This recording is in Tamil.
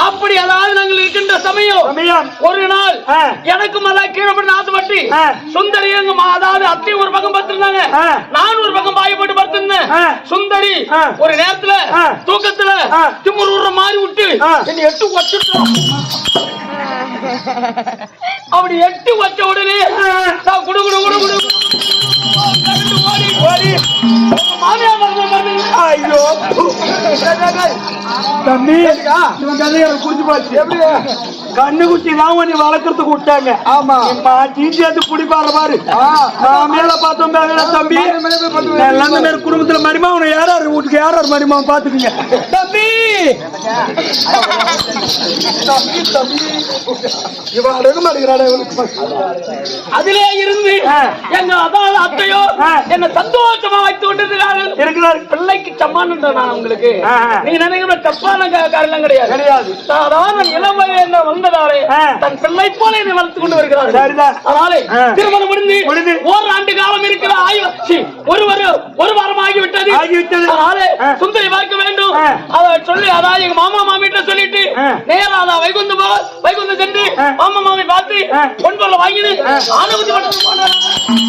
அப்படி அதாவது நாங்கள் இருக்கின்ற சமயம். ஒரு நாள். எனக்கு மலை கீழே போட்டு ஆசைப்பட்டு ஆ. சுந்தரி எங்க அதாவது அத்தை ஒரு பக்கம் படுத்திருந்தாங்க ஆ. நான் ஒரு பக்கம் பாய போட்டு படுத்திருந்தேன் ஆ. சுந்தரி. ஒரு நேரத்துல. தூக்கத்துல. திமுரு விடுற மாதிரி விட்டு. என்னை எட்டு வச்சுட்டோம் அப்படி எட்டு வச்ச உடனே நான் குடு குடு குடு குடு ஓடி ஓடி. தம்பி இவன் கதை எனக்கு புரிஞ்சு போச்சு. எப்படி கண்ணு குட்டி தான் வளர்க்கறதுக்கு விட்டாங்க. ஆமா. மாட்டியும் சேர்த்து குடிப்பாரு பாரு. நான் மேல பார்த்தோம் தம்பி. எல்லாம் குடும்பத்துல மரிமா உன யாராரு? வீட்டுக்கு யாராரு மரிமா பாத்துக்கீங்க தம்பி! தம்பி தம்பி இவன் அடங்க மாட்டேங்கிறாடா அதிலே இருந்து. எங்க அதாவது அத்தையோ. என்ன சந்தோஷமா இருக்கிறாரு பிள்ளைக்கு சம்மானம் நான் உங்களுக்கு. நீங்க நினைக்கிற தப்பான கா- காரியம்லாம் கிடையாது கிடையாது சாதாரண இளம் வயதில் வந்ததாலே. தன் பிள்ளை போல என்னை வளர்த்து கொண்டு சரிதான். அதனாலே. திருமணம் முடிந்து முடிந்து. ஓராண்டு காலம் இருக்கிற ஆயு சி, ஒரு ஒரு ஒரு வாரம் ஆகிவிட்டது ஆகிவிட்டது. அதனாலே. சுந்தரி பார்க்க வேண்டும். அதை சொல்லி அதாவது எங்க மாமா மாமிட்ட சொல்லிட்டு. நேரா அதான் வைகுந்தம் போ வைகுந்தம் சென்று. மாமா மாமி பார்த்து ஆ. பொன் பொருளை வாங்கினு அனுமதி மட்டும்